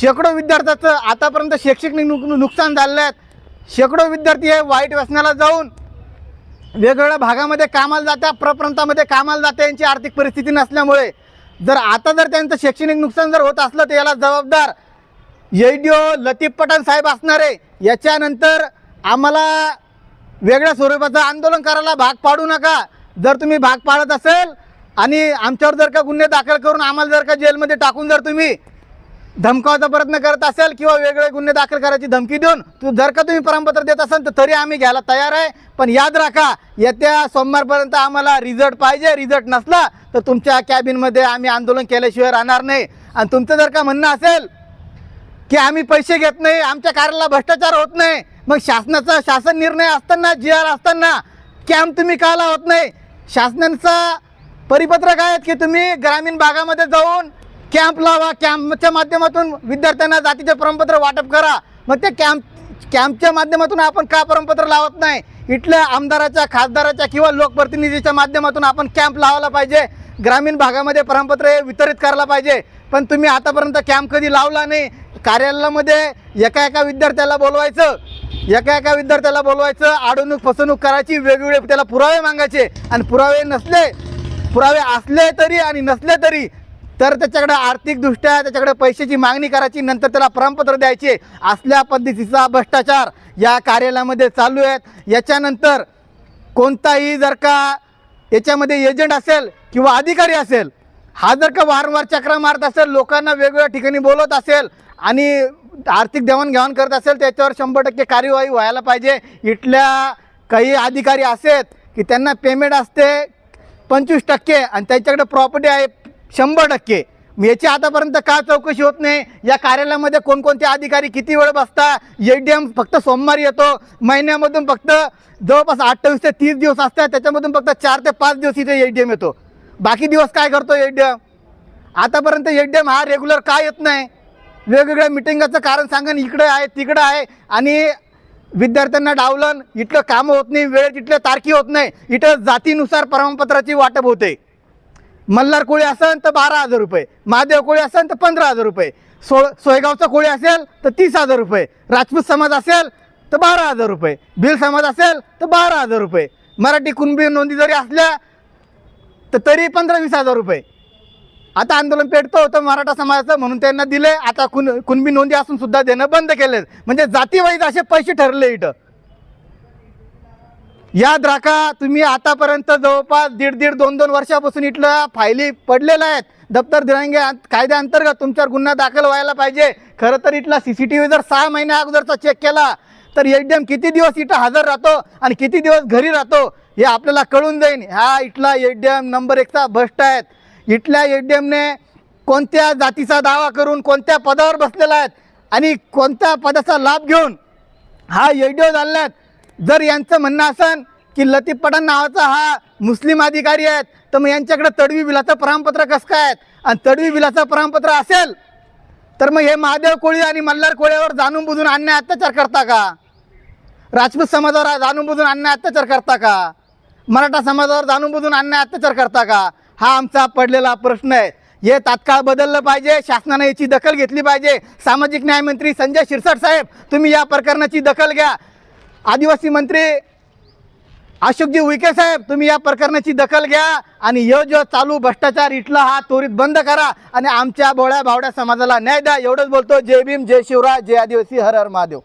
शेकडो विद्यार्थ्याचं आतापर्यंत शैक्षणिक नुक नुकसान झालेलं आहे. शेकडो विद्यार्थी हे वाईट व्यसनाला जाऊन वेगवेगळ्या भागामध्ये कामाला जात्या प्रप्रांतामध्ये कामाला जाते यांची आर्थिक परिस्थिती नसल्यामुळे. जर आता जर त्यांचं शैक्षणिक नुकसान जर होत असलं तर याला जबाबदार येडीओ लतीफ पठाण साहेब असणार आहे. याच्यानंतर आम्हाला वेगळ्या स्वरूपाचं आंदोलन करायला भाग पाडू नका. जर तुम्ही भाग पाडत असेल आणि आमच्यावर जर का गुन्हे दाखल करून आम्हाला जर का जेलमध्ये टाकून जर तुम्ही धमकावचा प्रयत्न करत असेल किंवा वेगळे गुन्हे दाखल करायची धमकी देऊन तू जर का तुम्ही प्रमाणपत्र देत असाल तर तरी आम्ही घ्यायला तयार आहे. पण याद राखा येत्या सोमवारपर्यंत आम्हाला रिझल्ट पाहिजे. रिझल्ट नसला तर तुमच्या कॅबिनमध्ये आम्ही आंदोलन केल्याशिवाय राहणार नाही. आणि तुमचं जर का म्हणणं असेल की आम्ही पैसे घेत नाही आमच्या कार्याला भ्रष्टाचार होत नाही मग शासनाचा शासन निर्णय असताना जी आर असताना कॅम्प तुम्ही का लावत नाही? शासनाचा परिपत्रक आहेत की तुम्ही ग्रामीण भागामध्ये जाऊन कॅम्प लावा कॅम्पच्या माध्यमातून विद्यार्थ्यांना जातीचे प्रमाणपत्र वाटप करा. मग त्या कॅम्प कॅम्पच्या माध्यमातून आपण का प्रमाणपत्र लावत नाही? इथल्या आमदाराच्या खासदाराच्या किंवा लोकप्रतिनिधीच्या माध्यमातून आपण कॅम्प लावायला पाहिजे. ग्रामीण भागामध्ये प्रमाणपत्र हे वितरित करायला पाहिजे. पण तुम्ही आतापर्यंत कॅम्प कधी लावला नाही? कार्यालयामध्ये एका एका विद्यार्थ्याला बोलवायचं एका एका विद्यार्थ्याला बोलवायचं अडवणूक फसवणूक करायची वेगवेगळे त्याला पुरावे मागायचे. आणि पुरावे नसले पुरावे असले तरी आणि नसले तरी तर त्याच्याकडे आर्थिकदृष्ट्या त्याच्याकडे पैशाची मागणी करायची नंतर त्याला प्रमाणपत्र द्यायचे असल्या पद्धतीचा भ्रष्टाचार या कार्यालयामध्ये चालू आहेत. याच्यानंतर कोणताही जर का याच्यामध्ये एजंट असेल किंवा अधिकारी असेल हा जर का वारंवार चक्रा मारत असेल लोकांना वेगवेगळ्या ठिकाणी बोलवत असेल आणि आर्थिक देवाणघेवाण करत असेल त्याच्यावर शंभर टक्के कार्यवाही व्हायला पाहिजे. इथल्या काही अधिकारी असेल की त्यांना पेमेंट असते पंचवीस टक्के आणि त्यांच्याकडे प्रॉपर्टी आहे शंभर टक्के. याची आतापर्यंत का चौकशी होत नाही? या कार्यालयामध्ये कोणकोणते अधिकारी किती वेळ बसता ए डी एम फक्त सोमवारी येतो. महिन्यामधून फक्त जवळपास अठ्ठावीस ते तीस दिवस असतात. त्याच्यामधून फक्त चार ते पाच दिवस इथे ए डी एम येतो. बाकी दिवस काय करतो ए डी एम आतापर्यंत ए डी एम हा रेग्युलर का येत नाही? वेगवेगळ्या मिटिंगाचं कारण सांगा इकडं आहे तिकडं आहे. आणि विद्यार्थ्यांना डावलन इथलं कामं होत नाही वेळ तिथलं तारखी होत नाही. इथं जातीनुसार प्रमाणपत्राची वाटप होते. मल्हार कोळी असेल तर बारा हजार रुपये महादेव कोळी असेल तर पंधरा हजार रुपये सो सोयगावचा कोळी असेल तर तीस हजार रुपये राजपूत समाज असेल तर बारा हजार रुपये भिल समाज असेल तर बारा हजार रुपये मराठी कुणबी नोंदी जरी असल्या तर तरी पंधरा वीस हजार रुपये. आता आंदोलन पेटतं होतं मराठा समाजाचं म्हणून त्यांना दिले आता कुण कुणबी नोंदी असून सुद्धा देणं बंद केले म्हणजे जातीवाईज असे पैसे ठरले इथं. याद राखा तुम्ही आतापर्यंत जवळपास दीड दीड दोन दोन वर्षापासून इथलं फायली पडलेल्या आहेत. दप्तर दिनांगे कायद्याअंतर्गत तुमच्यावर गुन्हा दाखल व्हायला पाहिजे. खरं तर इथला सी सी टी व्ही जर सहा महिन्या अगोदरचा चेक केला तर एच डी एम किती दिवस इथं हजर राहतो आणि किती दिवस घरी राहतो हे आपल्याला कळून जाईल हा इथला ए डी एम नंबर एकचा भ्रष्ट आहेत. इथल्या ए डी एमने कोणत्या जातीचा दावा करून कोणत्या पदावर बसलेला आहेत आणि कोणत्या पदाचा लाभ घेऊन हा एच झालेला आहेत? जर यांचं म्हणणं असन की लतीफ पठाण नावाचा हा मुस्लिम अधिकारी आहेत तर मग यांच्याकडे तडवी बिलाचं प्रमाणपत्र कसं काय आणि तडवी बिलाचं प्रमाणपत्र असेल तर मग हे महादेव कोळी आणि मल्हार कोळीवर जाणून बुजून अन्याय अत्याचार करता का? राजपूत समाजावर जाणून बुजून अन्याय अत्याचार करता का? मराठा समाजावर जाणून बुजून अन्याय अत्याचार करता का? हा आमचा पडलेला प्रश्न आहे. हे तात्काळ बदललं पाहिजे शासनाने याची दखल घेतली पाहिजे. सामाजिक न्यायमंत्री संजय शिरसाट साहेब तुम्ही या प्रकरणाची दखल घ्या. आदिवासी मंत्री अशोकजी विखे साहेब तुम्ही या प्रकरणाची दखल घ्या आणि यो जो चालू भ्रष्टाचार इथला हा त्वरित बंद करा आणि आमच्या भोळ्या भावड्या समाजाला न्याय द्या. एवढंच बोलतो. जय भीम जय शिवराय जय आदिवासी हर हर महादेव.